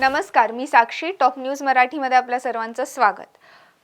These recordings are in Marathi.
नमस्कार मी साक्षी. टॉप न्यूज मराठीमध्ये आपल्या सर्वांचं स्वागत.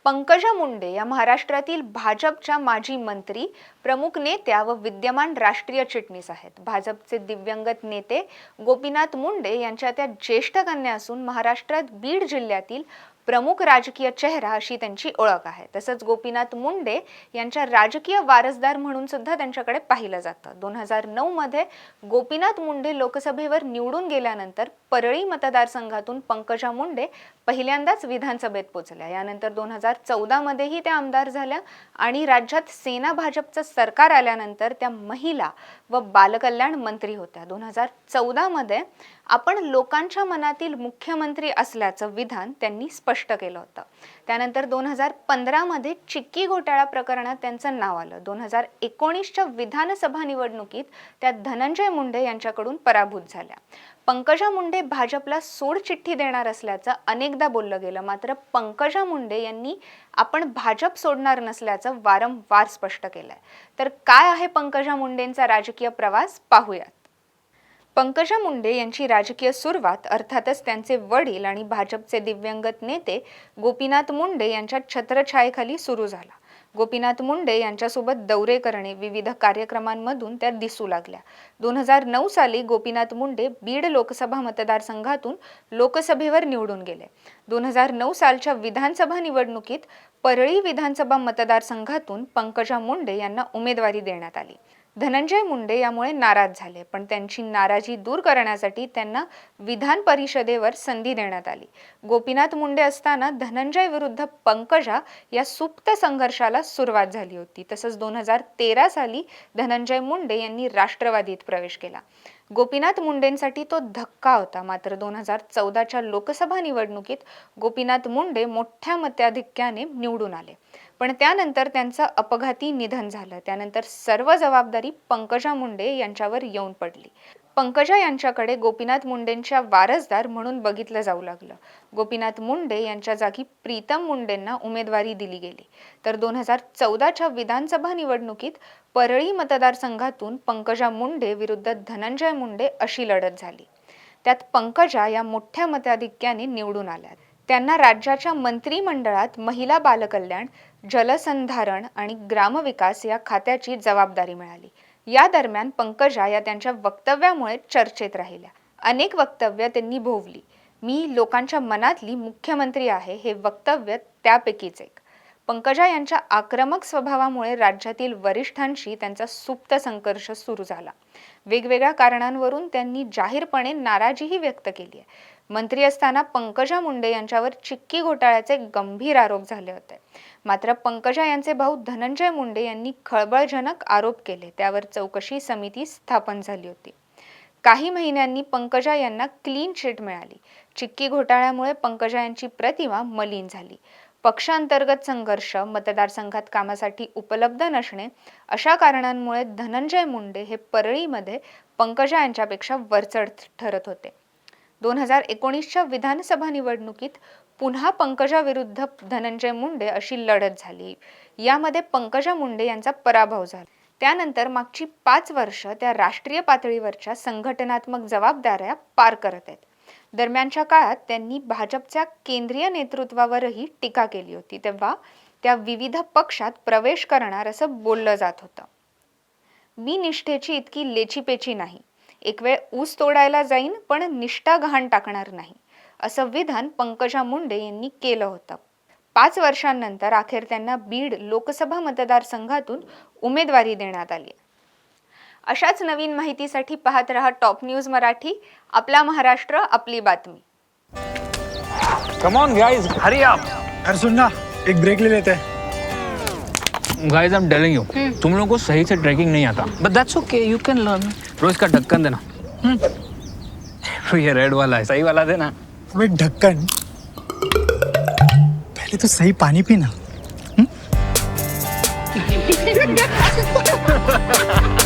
पंकजा मुंडे या महाराष्ट्रातील भाजपच्या माजी मंत्री प्रमुख नेत्या व विद्यमान राष्ट्रीय चिटणीस आहेत. भाजपचे दिव्यंगत नेते गोपीनाथ मुंडे यांच्या त्या ज्येष्ठ कन्या असून महाराष्ट्रात बीड जिल्ह्यातील प्रमुख राजकीय चेहरा अशी त्यांची ओळख आहे. तसंच गोपीनाथ मुंडे यांच्या राजकीय वारसदार म्हणून सुद्धा त्यांच्याकडे पाहिलं जातं. दोन हजार नऊ मध्ये गोपीनाथ मुंडे लोकसभेवर निवडून गेल्यानंतर परळी मतदारसंघातून पंकजा मुंडे पहिल्यांदाच विधानसभेत पोचल्या. यानंतर दोन हजार चौदामध्येही त्या आमदार झाल्या आणि राज्यात सेना भाजपचं सरकार आल्यानंतर त्या महिला व बालकल्याण मंत्री होत्या. दोन हजार चौदामध्ये आपण लोकांच्या मनातील मुख्यमंत्री असल्याचं विधान त्यांनी स्पष्ट केलं होतं. त्यानंतर दोन हजार पंधरामध्ये चिक्की घोटाळा प्रकरणात त्यांचं नाव आलं. दोन हजार एकोणीसच्या विधानसभा निवडणुकीत त्या धनंजय मुंडे यांच्याकडून पराभूत झाल्या. पंकजा मुंडे भाजपला सोडचिठ्ठी देणार असल्याचं अनेकदा बोललं गेलं. मात्र पंकजा मुंडे यांनी आपण भाजप सोडणार नसल्याचं वारंवार स्पष्ट केलंय. तर काय आहे पंकजा मुंडेंचा राजकीय प्रवास? पाहूयात. पंकजा मुंडे यांची राजकीय सुरुवात अर्थातच त्यांचे वडील आणि भाजपचे दिव्यंगत नेते गोपीनाथ मुंडे यांच्या छत्रछायेखाली सुरू झाला. गोपीनाथ मुंडे यांच्यासोबत दौरे करणे विविध कार्यक्रमांमधून त्या दिसू लागल्या. दोन हजार नऊ साली गोपीनाथ मुंडे बीड लोकसभा मतदारसंघातून लोकसभेवर निवडून गेले. दोन हजार नऊ सालच्या विधानसभा निवडणुकीत परळी विधानसभा मतदारसंघातून पंकजा मुंडे यांना उमेदवारी देण्यात आली. धनंजय मुंडे यामुळे नाराज झाले पण त्यांची नाराजी दूर करण्यासाठी त्यांना विधान परिषदेवर संधी देण्यात आली. गोपीनाथ मुंडे असताना धनंजय विरुद्ध पंकजा या सुप्त संघर्षाला सुरुवात झाली होती. तसंच दोन हजार तेरा साली धनंजय मुंडे यांनी राष्ट्रवादीत प्रवेश केला. गोपीनाथ मुंडेंसाठी तो धक्का होता. मात्र दोन हजार चौदाच्या लोकसभा निवडणुकीत गोपीनाथ मुंडे मोठ्या मताधिक्याने निवडून आले. पण त्यानंतर त्यांचं अपघाती निधन झालं. त्यानंतर सर्व जबाबदारी पंकजा मुंडे यांच्यावर येऊन पडली. पंकजा यांच्याकडे गोपीनाथ मुंडेंच्या वारसदार म्हणून बघितलं जाऊ लागलं. गोपीनाथ मुंडे यांच्या जागी प्रीतम मुंडेंना उमेदवारी दिली गेली. तर दोन हजार चौदाच्या विधानसभा निवडणुकीत परळी मतदारसंघातून पंकजा मुंडे विरुद्ध धनंजय मुंडे अशी लढत झाली. त्यात पंकजा या मोठ्या मताधिक्याने निवडून आल्या त्यांना राज्याच्या मंत्रिमंडळात महिला बालकल्याण जलसंधारण आणि ग्रामविकास या खात्याची जबाबदारी मिळाली. या दरम्यान पंकजा या त्यांच्या वक्तव्यामुळे चर्चेत राहिल्या. अनेक वक्तव्य त्यांनी भोवली मी लोकांच्या मनातली मुख्यमंत्री आहे हे वक्तव्य त्यापैकीच एक. पंकजा यांच्या आक्रमक स्वभावामुळे राज्यातील वरिष्ठांशी त्यांचा सुप्त संघर्ष सुरू झाला. वेगवेगळ्या कारणांवरून त्यांनी जाहीरपणे नाराजीही व्यक्त केली आहे. मंत्री असताना पंकजा मुंडे यांच्यावर चिक्की घोटाळ्याचे गंभीर आरोप झाले होते. मात्र पंकजा यांचे भाऊ धनंजय मुंडे यांनी खळबळजनक आरोप केले. त्यावर चौकशी समिती स्थापन झाली होती. काही महिन्यांनी पंकजा यांना क्लीन चिट मिळाली. चिक्की घोटाळ्यामुळे पंकजा यांची प्रतिमा मलिन झाली. पक्षांतर्गत संघर्ष मतदारसंघात कामासाठी उपलब्ध नसणे अशा कारणांमुळे धनंजय मुंडे हे परळीमध्ये पंकजा यांच्यापेक्षा वरचढ ठरत होते. दोन हजार एकोणीसच्या विधानसभा निवडणुकीत पुन्हा पंकजा विरुद्ध धनंजय मुंडे अशी लढत झाली. यामध्ये पंकजा मुंडे यांचा पराभव झाला. त्यानंतर मागची पाच वर्ष त्या राष्ट्रीय पातळीवरच्या संघटनात्मक जबाबदाऱ्या पार करत आहेत. दरम्यानच्या काळात त्यांनी भाजपच्या केंद्रीय नेतृत्वावरही टीका केली होती तेव्हा त्या विविध पक्षात प्रवेश करणार असं बोललं जात होतं. मी निष्ठेची इतकी लेचीपेची नाही. एक वेळ ऊस तोडायला जाईन पण निष्ठा गहाण टाकणार नाही असं विधान पंकजा मुंडे यांनी केलं होतं. पाच वर्षांनंतर अखेर त्यांना बीड लोकसभा मतदारसंघातून उमेदवारी देण्यात आली अशाच नवीन माहितीसाठी पाहत रहा टॉप न्यूज मराठी आपला महाराष्ट्र आपली बातमी. Come on guys hurry up यार सुन ना एक ब्रेक ले लेते. हैं guys I am telling you तुम लोगों को सही से ट्रैकिंग नहीं आता. But that's okay, you can learn. रोज का ढक्कन देना. ये रेड वाला है सही वाला देना. अबे ढक्कन. पहले तो सही पानी पीना.